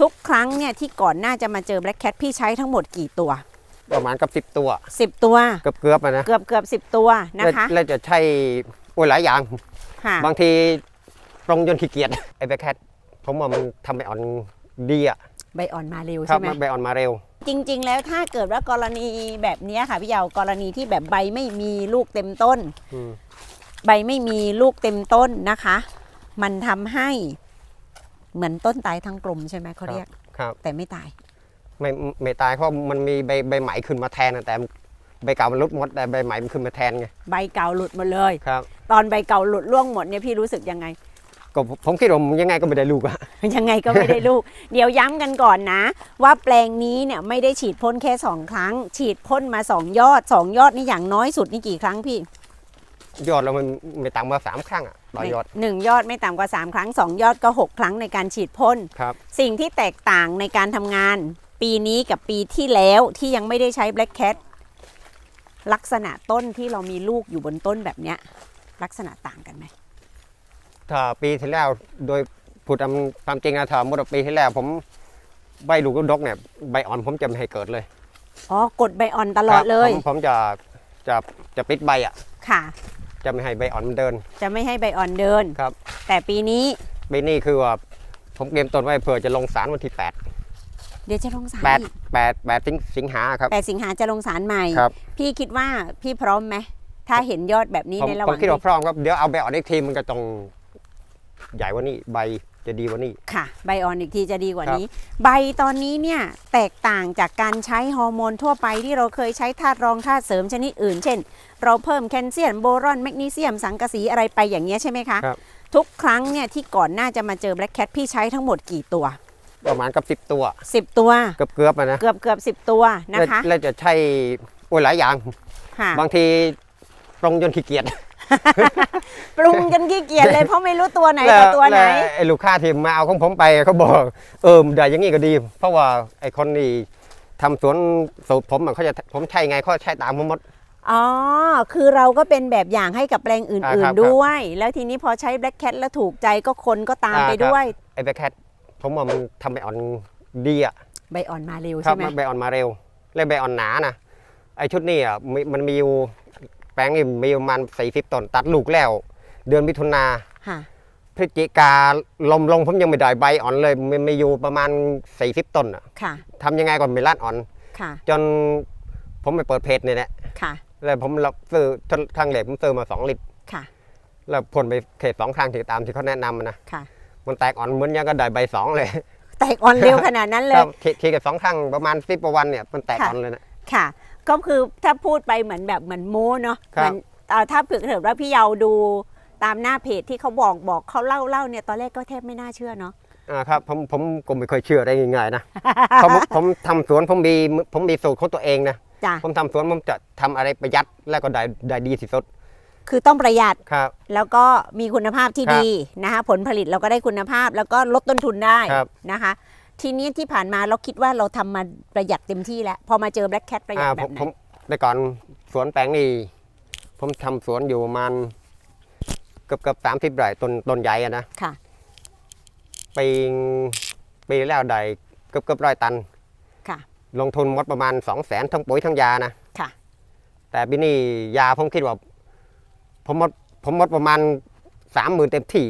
ทุกครั้งเนี่ยที่ก่อนหน้าจะมาเจอแบล็ k แคทพี่ใช้ทั้งหมดกี่ตัว ประมาณกับสิบ10ตัว10ตัว เกือบเกือบๆอะนะเกือบเกือบสิบตัวนะคะแล้วแล้วจะใช้โอ้ยหลายอย่างค่ะบางทีตรงจนขี้เกียจไอ้แบคแคทผมว่ามันทำให้อ่อนดีอะใบอ่อนมาเร็วครัใช่บไหมมันใบอ่อนมาเร็ว จริง ๆ แล้วถ้าเกิดว่ากรณีแบบเนี้ยค่ะพี่เยาวกรณีที่แบบใบไม่มีลูกเต็มต้นอืมใบไม่มีลูกเต็มต้นนะคะ มันทำให้ เหมือนต้นตายทั้งกลมใช่ไหมเขาเรียก ครับแต่ไม่ตาย ไม่ไม่ตายเพราะมันมีใบใบใหม่ขึ้นมาแทนนะแต่ใบเก่ามันลดหมดแต่ใบใหม่มันขึ้นมาแทนไงใบเก่าหลุดหมดเลย ครับ ตอนใบเก่าหลุดร่วงหมดเนี่ยพี่รู้สึกยังไง ก็ผมผมคิดว่ามันยังไงก็ไม่ได้ลูกอะยังไงก็ไม่ได้ลูก เดี๋ยวย้ำกันก่อนนะ ว่าแปลงนี้เนี่ยไม่ได้ฉีดพ่นแค่2ครั้ง ฉีดพ่นมา2ยอด2ยอดนี่อย่างน้อยสุดนี่กี่ครั้งพี่ ยอดเรามันไม่ต่ำกว่าสามครั้งอะต่อยอดหนึ่งยอดไม่ต่ำกว่า 3 ครั้ง 2 ยอดก็ 6 ครั้งในการฉีดพ่นครับ สิ่งที่แตกต่างในการทำงาน ปีนี้กับปีที่แล้วที่ยังไม่ได้ใช้ Black Cat ลักษณะต้นที่เรามีลูกอยู่บนต้นแบบเนี้ย ลักษณะต่างกันไหมถ้าปีที่แล้วโดยพูดตามความจริงนะถ้าหมดปีที่แล้วผมใบลูกดกเนี่ยใบอ่อนผมจะไม่ให้เกิดเลยอ๋อกดใบอ่อนตลอดเลย ครับผมผมจะจะจะปิดใบอะค่ะ จะไม่ให้ใบอ่อนมันเดิน จะไม่ให้ใบอ่อนเดิน ครับ แต่ปีนี้ปีนี้คือว่าผมเตรียมต้นไว้เผื่อจะลงสารวันที่8เดี๋ยวจะลงสาร8อีก8 8สิงสิงหาครับ แปดสิงหาจะลงสารใหม่ ครับ พี่คิดว่าพี่พร้อมไหมถ้าเห็นยอดแบบนี้ผมในระหผมว่างคิดว่าที่พร้อมครับ เดี๋ยวเอาใบอ่อนอีกทีมันก็ต้องใหญ่กว่านี้ใบ จะดีกว่านี้ ค่ะ ใบอ่อนอีกทีจะดีกว่าครับนี้ ใบตอนนี้เนี่ยแตกต่างจากการใช้ฮอร์โมนทั่วไปที่เราเคยใช้ธาตุรองธาตุเสริมชนิดอื่น เช่น เราเพิ่มแคลเซียมโบรอนแมกนีเซียมสังกะสีอะไรไปอย่างเงี้ยใช่ไหมคะ ครับ ทุกครั้งเนี่ยที่ก่อนหน้าจะมาเจอแบล็ k แคทพี่ใช้ทั้งหมดกี่ตัว ประมาณกับสิบ10ตัว 10 ตัว เกือบเกือบๆอะนะเกือบเกือบสิบตัวนะคะแล้วแล้วจะใช้โอ้ยหลายอย่าง ค่ะ บางทีตรงจนขี้เกียจ ปรุงกันขี้เกียจเลยเพราะไม่รู้ตัวไหนกับตัวไหนแล้ไอ้ลูกค้าที่มาเอาของผมไปเขาบอกเออได้อย่างนี้ก็ดี เพราะว่าไอ้คนนี่ทำสวนสูตรผมอะเขาจะผมใช่ไงเขาใช่ตามผมหมดอ๋อ คือเราก็เป็นแบบอย่างให้กับแปลงอื่อ่านครับๆด้วย แล้วทีนี้พอใช้ Black Cat แล้วถูกใจก็คนก็ตามอ่าไปครับด้วยไอ้แบคแคทผมว่ามันทำใบอ่อนดีอะใบอ่อนมาเร็วครัใช่บไหมมันใบอ่อนมาเร็ว และใบอ่อนหนานะไอ้ชุดนี้อะมีมันมีอยู่ แปลงนี่มีประมาณสี่สิบต้นตัดลูกแล้ว เดือนมิถุนาค่ะ พฤศจิกาลมลงผมยังไม่ได้ใบอ่อนเลยมันมีอยู่ประมาณสี่สิบต้นอะค่ะ ทำยังไงก่อนไม่รัดอ่อน ค่ะ จนผมไปเปิดเพจเนี่ยแหละค่ะ แล้วผมรับซื้อทางเหล็กผมซื้อมาสองลิตรค่ะ แล้วพ่นไปเขตสองครั้งที่ตามที่เขาแนะนำอะนะค่ะ มันแตกอ่อนเหมือนยังก็ได้ใบสองเลยแตกอ่อนเร็วขนาดนั้นเลครัยบทีทีกับสองครั้งประมาณสิบวันเนี่ยมันแตกค่ะ อ่อนเลยนะ ค่ะ ก็คือถ้าพูดไปเหมือนแบบเหมือนโม้เนาะครับ เหมือนเอ่อถ้าเผื่อเกิดว่าพี่เยาดูตามหน้าเพจที่เขาบอกบอกเขาเล่าเล่าเนี่ยตอนแรกก็แทบไม่น่าเชื่อเนาะ อ่าครับผมผมก็ไม่เคยเชื่อได้ง่ายๆนะเพราะผมผมทำสวนผมมีผมมีสูตรของตัวเองนะ จ้ะผมทำสวนผมจะทำอะไรประหยัดแล้วก็ได้ได้ดีที่สุดคือต้องประหยัดครับ แล้วก็มีคุณภาพที่ครับดีนะคะผลผลิตเราก็ได้คุณภาพแล้วก็ลดต้นทุนได้ครับ นะคะ ทีนี้ที่ผ่านมาเราคิดว่าเราทำมาประหยัดเต็มที่แล้ว พอมาเจอ Black Cat ประหยัดอ่าแบผบมไหนผมแต่ก่อนสวนแปลงนี่ผมทำสวนอยู่ประมาณเกือบเกือบสามสิบไร่ต้นต้นใหญ่อะนะค่ะปีปีแล้วได้เกือบเกือบร้อยตันค่ะ ลงทุนหมดประมาณสองแสนทั้งปุ๋ยทั้งยานะค่ะ แต่ปีนี้ยาผมคิดว่าผมหมดผมหมดประมาณสามหมื่นเต็มที่